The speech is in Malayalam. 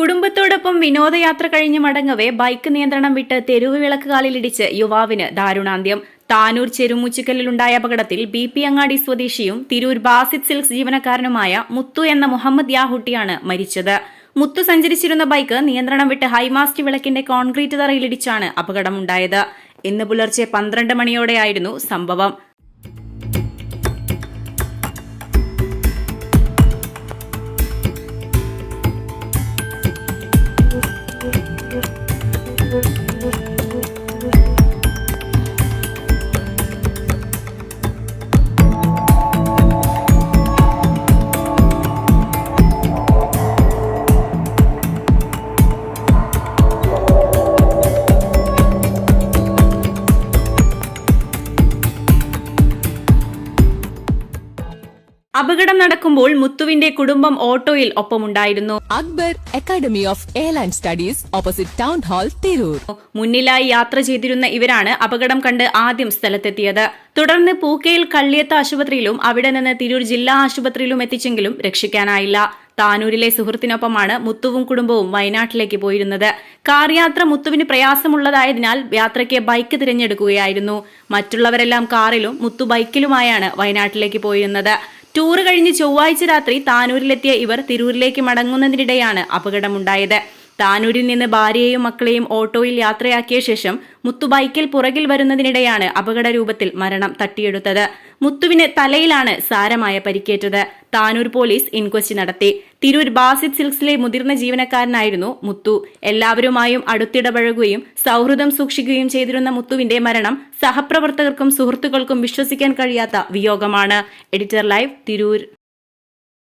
കുടുംബത്തോടൊപ്പം വിനോദയാത്ര കഴിഞ്ഞ് മടങ്ങവേ ബൈക്ക് നിയന്ത്രണം വിട്ട് തെരുവ് വിളക്കുകാലിലിടിച്ച് യുവാവിന് ദാരുണാന്ത്യം. താനൂർ ചെരുമൂച്ചിക്കലിലുണ്ടായ അപകടത്തിൽ ബി പി അങ്ങാടി സ്വദേശിയും തിരൂർ ബാസിത് സിൽക്സ് ജീവനക്കാരനുമായ മുത്തു എന്ന മുഹമ്മദ് യാഹുട്ടിയാണ് മരിച്ചത്. മുത്തു സഞ്ചരിച്ചിരുന്ന ബൈക്ക് നിയന്ത്രണം വിട്ട് ഹൈമാസ്റ്റ് വിളക്കിന്റെ കോൺക്രീറ്റ് തറയിലിടിച്ചാണ് അപകടമുണ്ടായത്. ഇന്ന് പുലർച്ചെ പന്ത്രണ്ട് മണിയോടെയായിരുന്നു സംഭവം. അപകടം നടക്കുമ്പോൾ മുത്തുവിന്റെ കുടുംബം ഓട്ടോയിൽ ഒപ്പമുണ്ടായിരുന്നു. Akbar academy of airline studies opposite town hall Tirur. മുന്നിലായി യാത്ര ചെയ്തിരുന്ന ഇവരാണ് അപകടം കണ്ട് ആദ്യം സ്ഥലത്തെത്തിയത്. തുടർന്ന് പൂക്കയിൽ കള്ളിയത്ത് ആശുപത്രിയിലും അവിടെ നിന്ന് തിരൂർ ജില്ലാ ആശുപത്രിയിലും എത്തിച്ചെങ്കിലും രക്ഷിക്കാനായില്ല. താനൂരിലെ സുഹൃത്തിനൊപ്പമാണ് മുത്തുവും കുടുംബവും വയനാട്ടിലേക്ക് പോയിരുന്നത്. കാർ യാത്ര മുത്തുവിന് പ്രയാസമുള്ളതായതിനാൽ യാത്രയ്ക്ക് ബൈക്ക് തിരഞ്ഞെടുക്കുകയായിരുന്നു. മറ്റുള്ളവരെല്ലാം കാറിലും മുത്തു ബൈക്കിലുമായാണ് വയനാട്ടിലേക്ക് പോയിരുന്നത്. ടൂർ കഴിഞ്ഞ് ചൊവ്വാഴ്ച രാത്രി താനൂരിലെത്തിയ ഇവർ തിരൂരിലേക്ക് മടങ്ങുന്നതിനിടെയാണ് അപകടമുണ്ടായത്. താനൂരിൽ നിന്ന് ഭാര്യയെയും മക്കളെയും ഓട്ടോയിൽ യാത്രയാക്കിയ ശേഷം മുത്തു ബൈക്കിൽ പുറകിൽ വരുന്നതിനിടെയാണ് അപകട രൂപത്തിൽ മരണം തട്ടിയെടുത്തത്. മുത്തുവിന് തലയിലാണ് സാരമായ പരിക്കേറ്റത്. താനൂർ പോലീസ് ഇൻക്വസ്റ്റ് നടത്തി. തിരൂർ ബാസിത് സിൽക്സിലെ മുതിർന്ന ജീവനക്കാരനായിരുന്നു മുത്തു. എല്ലാവരുമായും അടുത്തിടപഴകുകയും സൗഹൃദം സൂക്ഷിക്കുകയും ചെയ്തിരുന്ന മുത്തുവിന്റെ മരണം സഹപ്രവർത്തകർക്കും സുഹൃത്തുക്കൾക്കും വിശ്വസിക്കാൻ കഴിയാത്ത വിയോഗമാണ്. Editor live Tirur.